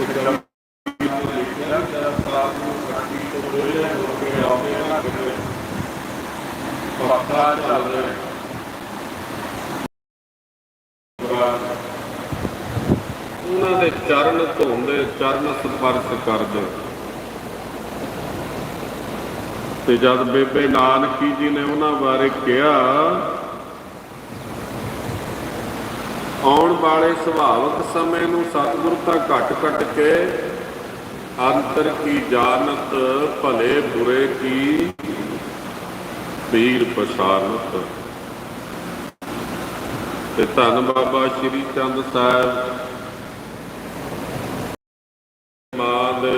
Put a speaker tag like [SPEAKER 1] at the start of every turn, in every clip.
[SPEAKER 1] ਉਹਨਾਂ ਦੇ ਚਰਨ ਧੋਂਦੇ, ਚਰਨ ਸਪਰਸ਼ ਕਰਦੇ। ਤੇ ਜਦ ਬੇਬੇ ਨਾਨਕੀ ਜੀ ਨੇ ਉਹਨਾਂ ਬਾਰੇ ਕਿਹਾ ਆਉਣ ਵਾਲੇ ਸੁਭਾਵਕ ਸਮੇਂ ਨੂੰ ਸਤਿਗੁਰ ਤਾਂ ਘਟ ਘਟ ਕੇ ਅੰਤਰ ਕੀ ਜਾਣਤ, ਭਲੇ ਬੁਰੇ ਕੀ ਪੀਰ ਪਛਾਨਤ ਤੇ ਧੰਨ ਬਾਬਾ ਸ਼੍ਰੀ ਚੰਦ ਸਾਹਿਬ, ਮਾਂ ਦੇ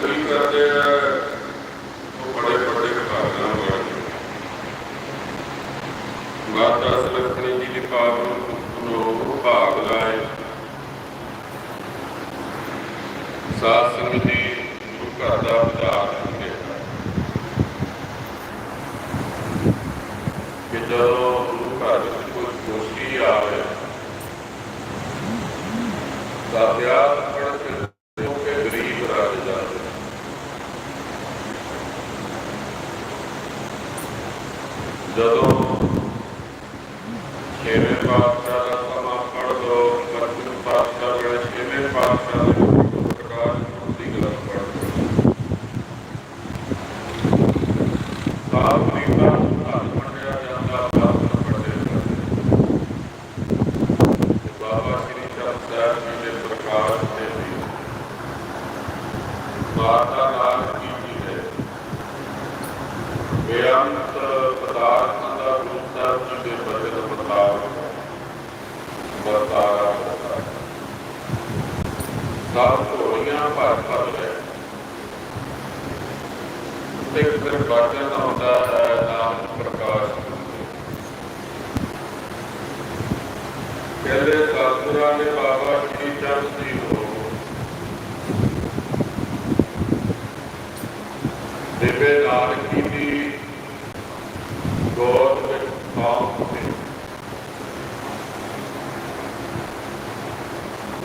[SPEAKER 1] ਜਿਨ੍ਹਾਂ ਕਰਦੇ ਆ, ਉਹ ਬੜੇ ਬੜੇ ਭਾਗਾਂ ਵਾਲੇ ਮਾਤਾ ਸਲਖਣੀ ਜੀ ਦੀ ਪਾਵਨ ਨੂੰ ਭਾਗ ਲਾਏ। ਸਾਧ ਸੰਗਤ ਦੀ ਗੁਰੂ ਘਰ ਦਾ ਉਦਾਹਰਨ ਕਿ ਜਦੋਂ ਗੁਰੂ ਘਰ ਵਿੱਚ ਕੋਈ ਦੋਸ਼ੀ ਆਵੇ, ਤਾਂ ਪਿਆਰ ਪੜ ਕੇ ਉਹ ਕੇ ਗਰੀਬ ਰਾਜ ਜਾਵੇ ਜਦੋਂ ਛੇਵੇਂ ਪਾਤਸ਼ਾਹ ਦਾ ਸਮਾਂ ਪੜ ਲੋ ਪੰਜਵੇਂ ਪਾਤਸ਼ਾਹ ਵੇਲੇ ਛੇਵੇਂ ਪਾਤਸ਼ਾਹ ਦੇ ਪ੍ਰਕਾਸ਼ ਦੀ ਗੱਲ ਪੜ ਲਓ ਆਪ ਦੀ ਬਾਤ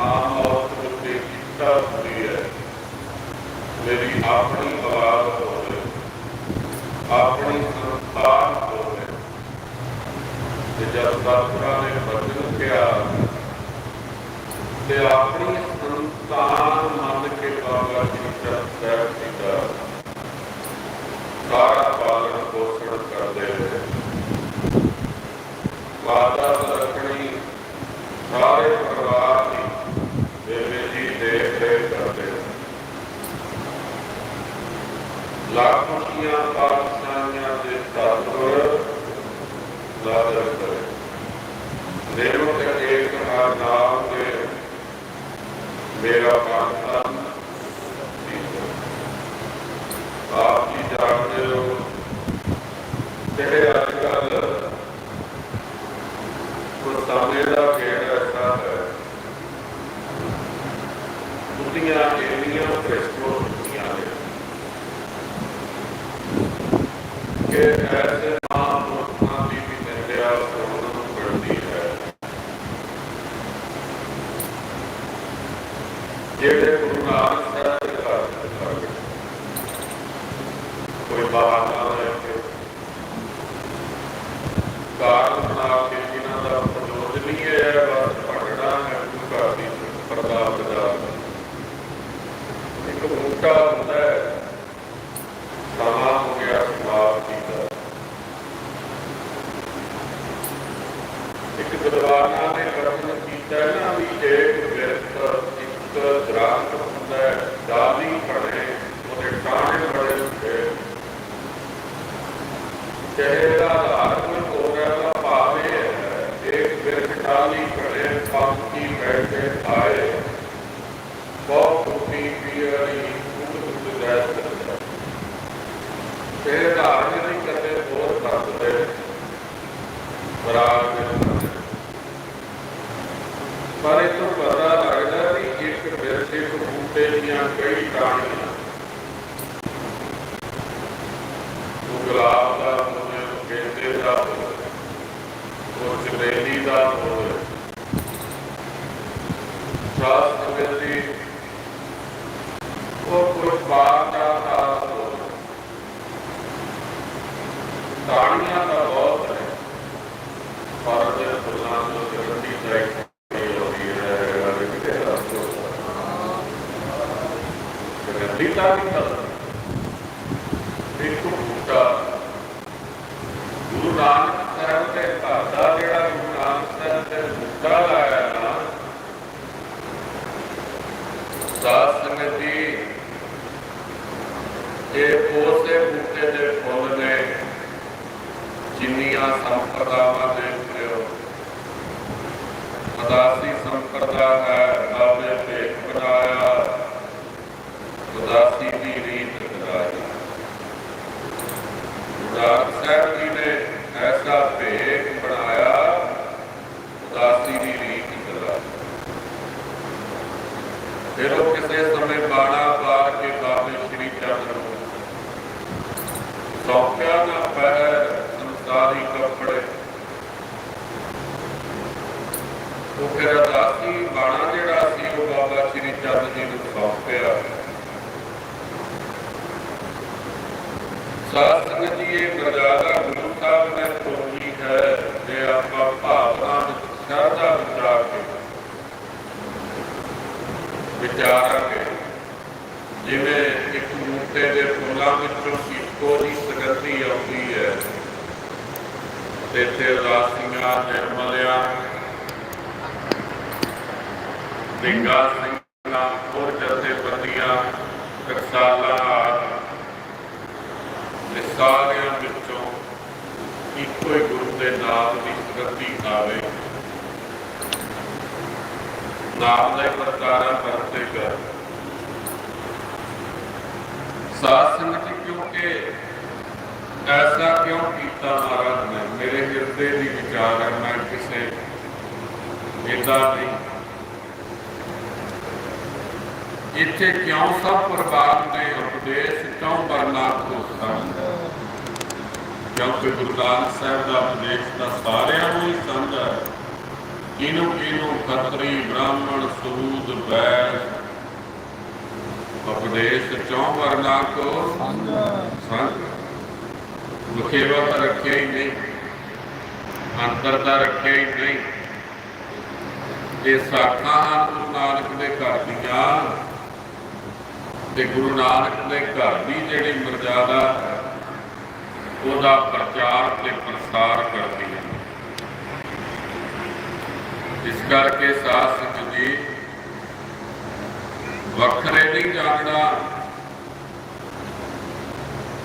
[SPEAKER 1] ਆਮ ਔਰਤ ਉੱਤੇ ਕੀਤਾ ਹੋਈ ਹੈ। ਮੇਰੀ ਆਪਣੀ ਆਵਾਜ਼ ਹੋਵੇ। ਆਪਣੀ ਸੰਤਾਨ ਹੋਵੇ। ਤੇ ਜਦ ਦਾਤਰਾ ਨੇ ਵਚਨ ਕਿਹਾ, ਤੇ ਆਪਣੀ ਸੰਤਾਨ ਮੰਨ ਕੇ ਬਾਬਾ ਜੀ ਦਾ Here, there. ਪਰ ਇਹ ਬੂਟੇ ਦੀਆਂ ਕਈ ਕਹਾਣੀਆਂ ਦਾ ਮੁੱਲ ਉਹ ਚਰੇਲੀ ਦਾ ਮੁੱਲ ट्रस्ट कमेटी को कुछ बात का कहानियां का बहुत है और जब प्रधान जो कमेटी चाहिए गंभीरता भी कर एक ਉਹ ਫਿਰ ਅਰਦਾਸੀ ਬਾਣਾ ਜਿਹੜਾ ਸੀ, ਉਹ ਬਾਬਾ ਸ੍ਰੀ ਚੰਦ ਜੀ ਨੂੰ ਸੌਂਪਿਆ। ਸਾਧਨ ਜੀ, ਇਹ ਮਰਜ਼ਾਦਾ ਗੁਰੂ ਸਾਹਿਬ ਨੇ ਸੁਣੀ ਹੈ ਜੇ ਆਪਾਂ ਭਾਵਨਾ ਵਿੱਚ ਸ਼ਰਧਾ ਵਿਚਾਰਾ ਕੇ ਵਿਚਾਰਾ ਕੇ ਜਿਵੇਂ ਇੱਕ ਬੂਟੇ ਦੇ ਫੁੱਲਾਂ ਵਿੱਚੋਂ ਇੱਕੋ ਦੀ ਸੁਗੰਧੀ ਆਉਂਦੀ ਹੈ, ਤੇ ਤੇ ਰਾਸੀਆਂ ਨਿਰਮਲਿਆ ਸਿੰਘਾਂ ਸਿੰਘਾਂ ਹੋਰ ਜਥੇ ਬੰਦੀਆਂ ਕਰਸਾਲਾ ਦੇ ਸਾਰਿਆਂ ਵਿੱਚੋਂ ਇੱਕੋ ਹੀ ਗੁਰੂ ਦੇ ਨਾਮ ਦੀ ਸੁਗੰਧੀ ਆਵੇ। ਨਾਮ ਦਾ ਹੀ ਪ੍ਰਕਾਰਾ ਵਰਤੇਗਾ ਸਾਧ ਸੰਗਤ ਜੀ, ਕਿਉਂਕਿ ਐਸਾ ਕਿਉਂ ਕੀਤਾ ਮਹਾਰਾਜ ਨੇ? ਮੇਰੇ ਹਿਰਦੇ ਦੀ ਵਿਚਾਰ ਹੈ ਮੈਂ ਕਿਸੇ ਇਦਾਂ ਨਹੀਂ। ਇੱਥੇ ਕਿਉਂ ਸਭ ਪਰਿਵਾਰ ਦੇ ਉਪਦੇਸ਼ ਕਿਉਂ ਵਰਨਾ ਕੋਸਾਂ ਕਿਉਂਕਿ ਗੁਰੂ ਨਾਨਕ ਸਾਹਿਬ ਦਾ ਉਪਦੇਸ਼ ਤਾਂ ਸਾਰਿਆਂ ਨੂੰ ਹੀ ਸਾਂਝਾ ਹੈ। ਕਿਨੂੰ ਖੱਤਰੀ, ਬ੍ਰਾਹਮਣ, ਸੂਦ, ਵੈਦ ਉਪਦੇਸ਼ ਚੋਂ ਵਰਨਾ ਕੋ ਸੰਗ ਮੁਖੇਵਾ ਤਾਂ ਰੱਖਿਆ ਹੀ ਨਹੀਂ, ਅੰਤਰ ਦਾ ਰੱਖਿਆ ਹੀ ਨਹੀਂ। ਇਹ ਸਾਖਾਂ ਗੁਰੂ ਨਾਨਕ ਦੇ ਘਰ ਦੀਆਂ। ਤੇ ਗੁਰੂ ਨਾਨਕ ਦੇ ਘਰ ਦੀ ਜਿਹੜੀ ਮਰਜ਼ਾਦਾ ਹੈ, ਉਹਦਾ ਪ੍ਰਚਾਰ ਤੇ ਪ੍ਰਸਾਰ ਕਰਦੀ ਹੈ। ਇਸ ਕਰਕੇ ਸਾਧ ਸੰਗਤ ਜੀ, ਵੱਖਰੇ ਨਹੀਂ ਜਾਣਨਾ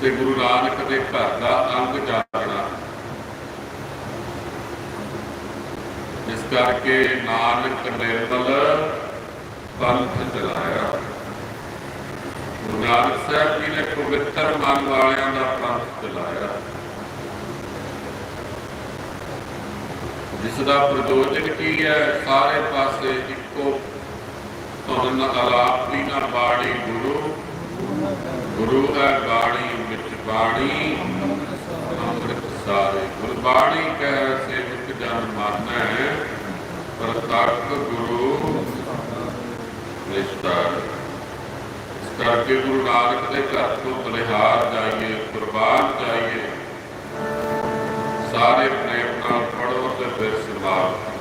[SPEAKER 1] ਤੇ ਗੁਰੂ ਨਾਨਕ ਦੇ ਘਰ ਦਾ ਅੰਗ ਜਾਣਨਾ। ਇਸ ਕਰਕੇ ਨਾਨਕ ਨਿਰਮਲ ਪੰਥ ਚਲਾਇਆ। ਨਾਨਕ ਸਾਹਿਬ ਜੀ ਨੇ ਪਵਿੱਤਰ ਮਨ ਵਾਲਿਆਂ ਦਾ ਪੰਥ ਚਲਾਇਆ। ਜਿਸ ਦਾ ਪ੍ਰਯੋਜਨ ਕੀ ਹੈ, ਸਾਰੇ ਪਾਸੇ ਇੱਕੋ ਧੁਨ ਆਲਾਪ ਨਾ ਬਾਣੀ ਗੁਰੂ। ਗੁਰੂ ਹੈ ਬਾਣੀ ਵਿੱਚ ਬਾਣੀ, ਅੰਮ੍ਰਿਤ ਸਾਰੇ ਗੁਰਬਾਣੀ ਕਹਿ, ਸੇਵਕ ਜਨ ਮਾਨੈ, ਪ੍ਰਤੱਖ ਗੁਰੂ ਇਸ ਗੁਰੂ ਨਾਨਕ ਦੇ ਘਰ ਤੋਂ ਬਲਿਹਾਰ ਜਾਈਏ, ਕੁਰਬਾਨ ਜਾਈਏ। ਸਾਰੇ ਪ੍ਰੇਮ ਨਾਲ ਪੜੋ ਤੇ ਫਿਰ ਸਮਾਪਤ।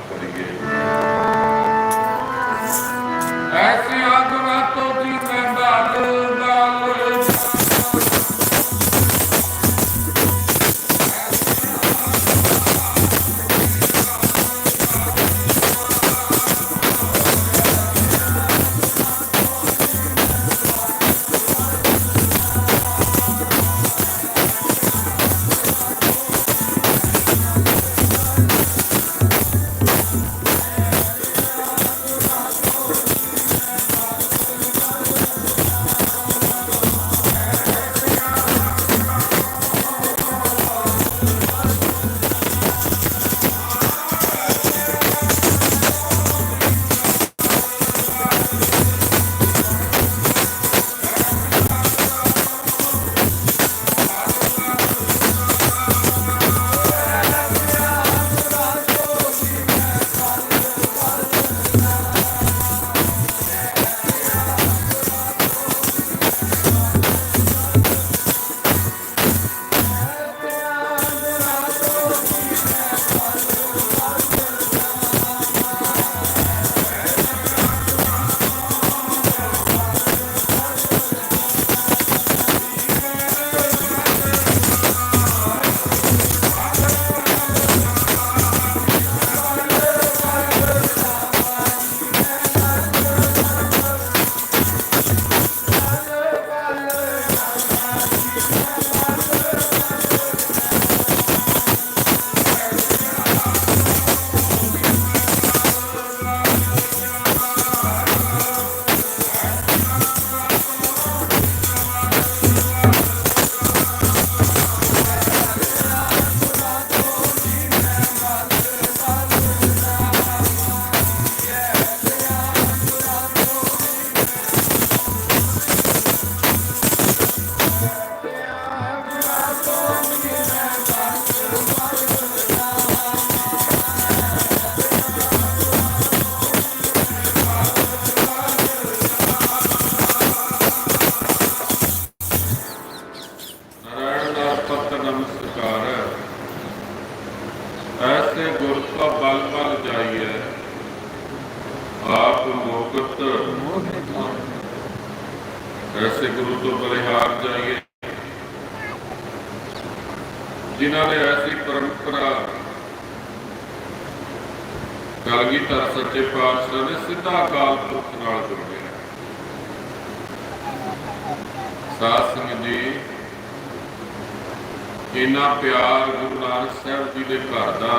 [SPEAKER 1] ਪਿਆਰ ਗੁਰੂ ਨਾਨਕ ਸਾਹਿਬ ਜੀ ਦੇ ਘਰ ਦਾ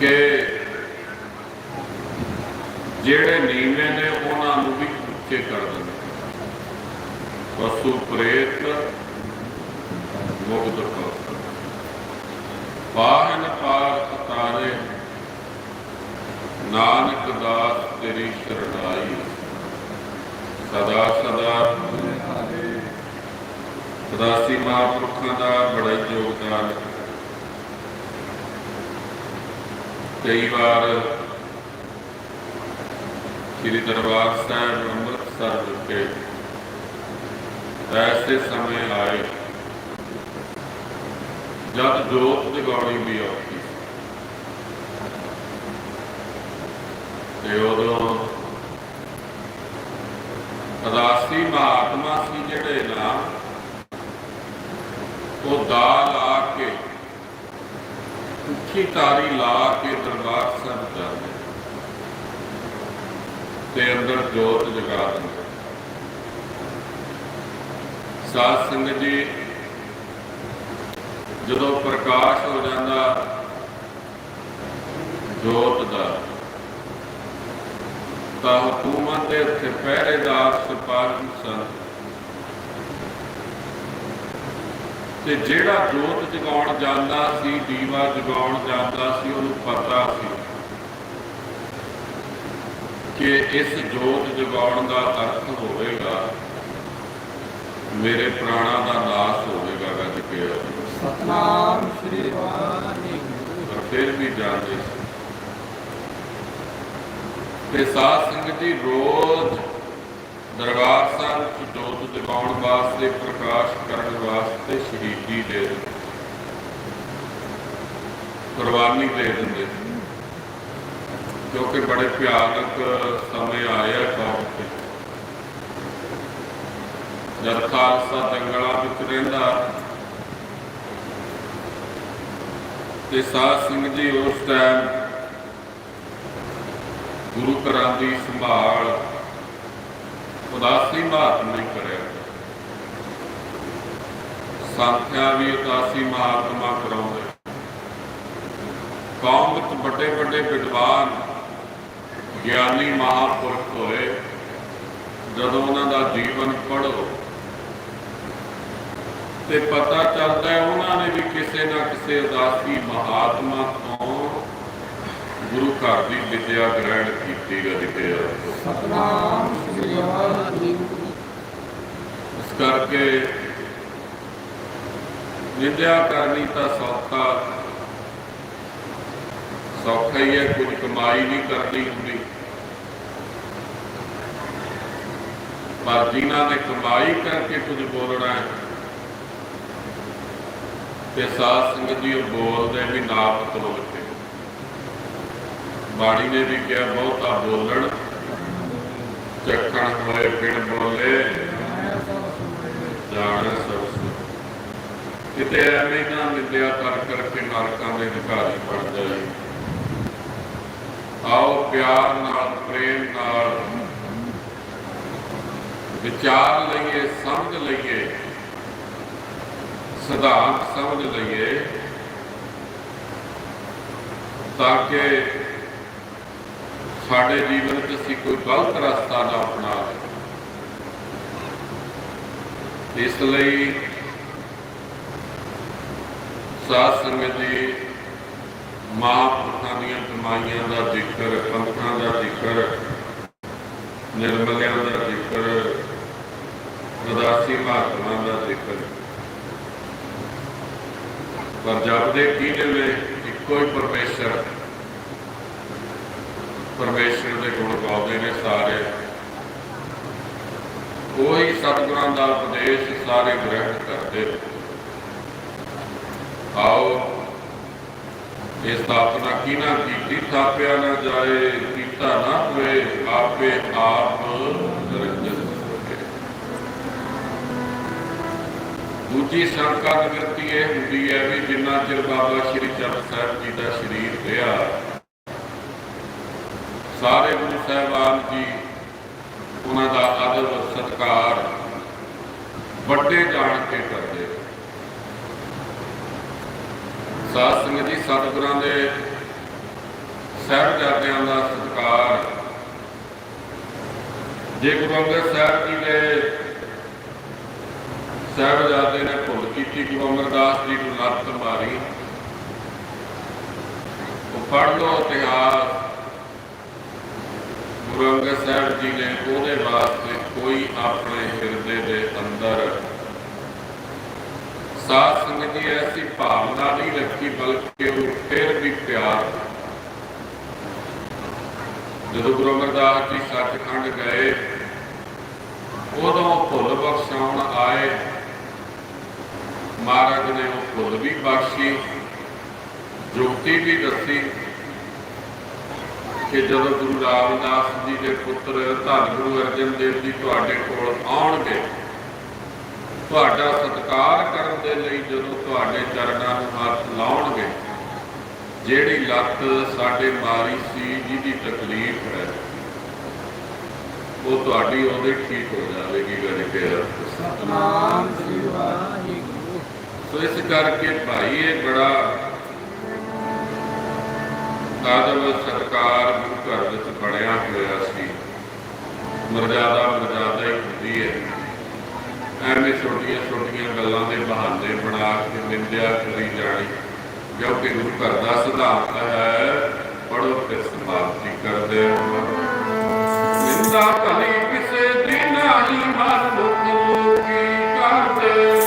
[SPEAKER 1] ਕਿ ਜਿਹੜੇ ਨੀਵੇਂ ਨੇ ਉਹਨਾਂ ਨੂੰ ਵੀ ਉੱਚੇ ਕਰ ਦਿੰਦੇ ਪਸ਼ੂ ਪ੍ਰੇਤ ਮੁਕਤ ਕਰ। ਪਾਹਨ ਪਾਰ ਤਾਰੇ, ਨਾਨਕ ਦਾਸ ਤੇਰੀ ਸ਼ਰਣਾਈ ਸਦਾ ਸਦਾ ਸਦਾਸੀ ਮਹਾਂਪੁਰਖਾਂ ਦਾ ਬੜਾ ਯੋਗਦਾਨ ਕਈ ਵਾਰ ਸ੍ਰੀ ਦਰਬਾਰ ਸਾਹਿਬ ਅੰਮ੍ਰਿਤਸਰ ਵਿਖੇ ਐਸੇ ਸਮੇਂ ਆਏ ਜਦ ਜੋਤ ਜਗਾਉਣੀ ਵੀ ਆਉਂਦੀ ਸੀ। ਤੇ ਉਦੋਂ ਅਦਾਸੀ ਮਹਾਤਮਾ ਸੀ ਜਿਹੜੇ ਨਾ ਉਹ ਦਾ ਲਾ ਕੇ ਉੱਚੀ ਤਾਰੀ ਲਾ ਕੇ ਦਰਬਾਰ ਸਾਹਿਬ ਜਾਂਦੇ। ਤੇ ਅੰਦਰ ਜੋਤ ਜਗਾ ਦਿੰਦੇ। ਸਾਧ ਸੰਗਤ ਜੀ, ਜਦੋਂ ਪ੍ਰਕਾਸ਼ ਹੋ ਜਾਂਦਾ, ਜੋਤ ਦਾ, ਤਾਂ ਹਕੂਮਤ ਦੇ ਉੱਤੇ ਪਹਿਰੇਦਾਰ ਸਿਪਾਹੀ ਸਨ। ਤੇ ਜਿਹੜਾ ਜੋਤ ਜਗਾਉਣ ਜਾਂਦਾ ਸੀ ਦੀਵਾ ਜਗਾਉਣ ਜਾਂਦਾ ਸੀ ਉਹਨੂੰ ਪਤਾ ਸੀ ਕਿ ਇਸ ਜੋਤ ਜਗਾਉਣ ਦਾ ਅਰਥ ਹੋਵੇਗਾ ਮੇਰੇ ਪ੍ਰਾਣਾਂ ਦਾ ਨਾਸ਼ ਹੋਵੇਗਾ ਗੱਜ ਕੇ।
[SPEAKER 2] ਸਤਨਾਮ ਸ੍ਰੀ ਵਾਹਿਗੁਰੂ।
[SPEAKER 1] ਪਰ ਫਿਰ ਵੀ ਜਾਣਦੇ ਸੀ। ਤੇ ਸਾਧ ਸੰਗਤ ਜੀ ਰੋਜ਼ ਦਰਬਾਰ ਸਾਹਿਬ ਵਿੱਚ ਜੋਤ ਜਗਾਉਣ ਵਾਸਤੇ, ਪ੍ਰਕਾਸ਼ ਕਰਨ ਵਾਸਤੇ ਸ਼ਹੀਦੀ ਦੇ ਦਿੰਦੇ। ਕੁਰਬਾਨੀ ਦੇ ਦਿੰਦੇ। ਕਿਉਂਕਿ ਬੜੇ ਭਿਆਨਕ ਸਮੇਂ ਆਇਆ ਕੌਮ ਤੇ। ਜਦ ਖਾਲਸਾ ਜੰਗਲਾਂ ਵਿੱਚ ਰਹਿੰਦਾ। ਤੇ ਸਾਧ ਸਿੰਘ ਜੀ ਉਸ ਟਾਈਮ ਗੁਰੂ ਘਰਾਂ ਦੀ ਸੰਭਾਲ ਉਦਾਸੀ ਮਹਾਤਮਾ ਨੇ ਕਰਿਆ। ਸੰਥਿਆ ਵੀ ਉਦਾਸੀ ਮਹਾਤਮਾ ਕਰਾਉਂਦੇ। ਕੌਮ ਵਿੱਚ ਵੱਡੇ ਵੱਡੇ ਵਿਦਵਾਨ, ਗਿਆਨੀ ਮਹਾਪੁਰਖ ਹੋਏ, ਜਦੋਂ ਉਹਨਾਂ ਦਾ ਜੀਵਨ ਪੜੋ ਤੇ ਪਤਾ ਚੱਲਦਾ ਹੈ ਉਹਨਾਂ ਨੇ ਵੀ ਕਿਸੇ ਨਾ ਕਿਸੇ ਉਦਾਸੀ ਮਹਾਤਮਾ ਤੋਂ ਗੁਰੂ ਘਰ ਦੀ ਵਿਦਿਆ ਗ੍ਰਹਿਣ ਕੀਤੀ। ਗਈ ਤੇ
[SPEAKER 2] ਸਤਨਾਮ ਸ੍ਰੀ ਵਾਹਿਗੁਰੂ
[SPEAKER 1] ਇਸ ਕਰਕੇ ਵਿਦਿਆ ਕਰਨੀ ਤਾਂ ਸੌਖਾ। ਸੌਖਾ ਹੀ ਹੈ ਕੁਝ ਕਮਾਈ ਨਹੀਂ ਕਰਨੀ ਹੁੰਦੀ। ਪਰ ਜਿਨ੍ਹਾਂ ਨੇ ਕਮਾਈ ਕਰਕੇ ਕੁਝ ਬੋਲਣਾ ਹੈ ਤੇ ਸਾਧ ਸੰਗਤ ਜੀ ਉਹ ਬੋਲਦੇ ਵੀ ਨਾ ਮਤਲਬ ਕੇ ਬਾਣੀ ਨੇ ਵੀ ਕਿਹਾ, ਬਹੁਤਾ ਬੋਲਣ। ਚੱਕਣ ਹੋਏ ਬਿਨ ਬੋਲੇ। ਜਾਣ ਸਭ ਕਿਤੇ ਐਵੇਂ ਨਾ ਨਿੰਦਿਆ ਕਰ ਕਰਕੇ ਨਰਕਾਂ ਦੇ ਅਧਿਕਾਰੀ ਬਣ ਜਾਏ। ਆਓ ਪਿਆਰ ਨਾਲ, ਪ੍ਰੇਮ ਨਾਲ। ਵਿਚਾਰ ਲਈਏ, ਸਮਝ ਲਈਏ। ਸਿਧਾਂਤ ਸਮਝ ਲਈਏ। ਤਾਂ ਕਿ ਸਾਡੇ ਜੀਵਨ 'ਚ ਅਸੀਂ ਕੋਈ ਗਲਤ ਰਸਤਾ ਨਾ ਅਪਣਾ ਅਪਣਾਵੇ। ਇਸ ਲਈ ਸਾਧ ਸੰਗਤ ਜੀ, ਮਹਾਂਪੁਰਖਾਂ ਦੀਆਂ ਕਮਾਈਆਂ ਦਾ ਜ਼ਿਕਰ, ਪੰਥਾਂ ਦਾ ਜ਼ਿਕਰ, ਨਿਰਮਲਿਆਂ ਦਾ ਜ਼ਿਕਰ, ਉਦਾਸੀ ਮਹਾਤਮਾ ਦਾ ਜ਼ਿਕਰ। ਪਰ ਜਪਦੇ ਕੀ ਨੇ ਇੱਕੋ ਹੀ ਪਰਮੇਸ਼ਰ ਪਰਮੇਸ਼ਰ ਦੇ ਗੁਣ ਗਾਉਂਦੇ ਨੇ ਸਾਰੇ। ਕੋਈ ਸਤਿਗੁਰਾਂ ਦਾ ਉਪਦੇਸ਼ ਸਾਰੇ ਗ੍ਰਹਿਣ ਕਰਦੇ ਆਓ, ਇਹ ਸਥਾਪਨਾ ਕੀਨਾ ਕੀਤੀ ਥਾਪਿਆ ਨਾ ਜਾਏ ਕੀਤਾ ਨਾ ਹੋਏ, ਆਪੇ ਆਪ ਨਿਰੰਜਨ ਦੂਜੀ ਸ਼ੰਕਾ ਨਿਵਰਤੀ ਇਹ ਹੁੰਦੀ ਹੈ ਵੀ ਜਿੰਨਾ ਚਿਰ ਬਾਬਾ ਸ਼੍ਰੀ ਚੰਦ ਸਾਹਿਬ ਜੀ ਦਾ ਸਰੀਰ ਰਿਹਾ ਸਾਰੇ ਗੁਰੂ ਸਾਹਿਬਾਨ ਜੀ, ਉਹਨਾਂ ਦਾ ਆਦਰ ਸਤਕਾਰ ਵੱਡੇ ਜਾਣ ਕੇ ਕਰਦੇ ਸਾਧ ਸੰਗਤ ਜੀ, ਸਤਿਗੁਰਾਂ ਦੇ ਸਾਹਿਬਜ਼ਾਦਿਆਂ ਦਾ ਸਤਕਾਰ। ਜੇ ਗੁਰੂ ਅੰਗਦ ਸਾਹਿਬ ਜੀ ਦੇ ਸਾਹਿਬਜ਼ਾਦੇ ਨੇ ਭੁੱਲ ਕੀਤੀ ਗੁਰੂ ਅਮਰਦਾਸ ਜੀ ਨੂੰ ਲੱਤ ਮਾਰੀ, ਉਹ ਪੜ੍ਹ ਲੋ ਇਤਿਹਾਸ। ਗੁਰੂ ਅੰਗਦ ਸਾਹਿਬ ਜੀ ਨੇ ਉਹਦੇ ਵਾਸਤੇ ਕੋਈ ਆਪਣੇ ਹਿਰਦੇ ਦੇ ਅੰਦਰ ਸਾਧ ਸੰਗਤ ਜੀ ਐਸੀ ਭਾਵਨਾ ਨਹੀਂ ਰੱਖੀ, ਬਲਕਿ ਉਹ ਫਿਰ ਵੀ ਪਿਆਰ ਜਦੋਂ ਗੁਰੂ ਅਮਰਦਾਸ ਜੀ ਸੱਚਖੰਡ ਗਏ, ਉਦੋਂ ਭੁੱਲ ਬਖਸ਼ਾਉਣ ਆਏ। ਮਹਾਰਾਜ ਨੇ ਉਹ ਭੁੱਲ ਵੀ ਬਖਸ਼ੀ ਜੁਗਤੀ ਵੀ ਦੱਸੀ। ਕਿ ਜਦੋਂ ਗੁਰੂ ਰਾਮਦਾਸ ਜੀ ਦੇ ਪੁੱਤਰ ਧੰਨ ਗੁਰੂ ਅਰਜਨ ਦੇਵ ਜੀ ਤੁਹਾਡੇ ਕੋਲ ਆਉਣਗੇ ਤੁਹਾਡਾ ਸਤਿਕਾਰ ਕਰਨ ਦੇ ਲਈ ਜਦੋਂ ਤੁਹਾਡੇ ਚਰਨਾਂ ਨੂੰ ਹੱਥ ਲਾਉਣਗੇ ਜਿਹੜੀ ਲੱਤ ਸਾਡੇ ਮਾਰੀ ਸੀ ਜਿਹਦੀ ਤਕਲੀਫ ਹੈ ਉਹ ਤੁਹਾਡੀ ਉਹਦੇ ਠੀਕ ਹੋ ਜਾਵੇਗੀ ਗੜੀ ਕੇ
[SPEAKER 2] ਸਤਨਾਮ ਸ੍ਰੀ ਵਾਹਿਗੁਰੂ।
[SPEAKER 1] ਸੋ ਇਸ ਕਰਕੇ ਭਾਈ ਇਹ ਬੜਾ ਆਦਰ ਸਤਕਾਰ ਗੁਰੂ ਘਰ ਵਿੱਚ ਬਣਿਆ ਹੋਇਆ ਸੀ, ਮਰਜ਼ਾਦਾ ਮਰਜ਼ਾਦਾ ਹੀ ਹੁੰਦੀ ਹੈ। ਐਵੇਂ ਛੋਟੀਆਂ ਛੋਟੀਆਂ ਗੱਲਾਂ ਦੇ ਬਹਾਨੇ ਬਣਾ ਕੇ ਨਿੰਦਿਆ ਕਰੀ ਜਾਣੀ ਜੋ ਕਿ ਗੁਰੂ ਘਰ ਦਾ ਸਿਧਾਂਤ ਹੈ ਪੜੋ ਫਿਰ ਸਮਾਪਤੀ ਕਰਦੇ ਹੋ। ਨਿੰਦਾ ਭਲੀ ਕਿਸੇ ਦੀ ਨਹੀਂ ਮਨ ਦੁਖ ਕੀ ਕਰਦੇ।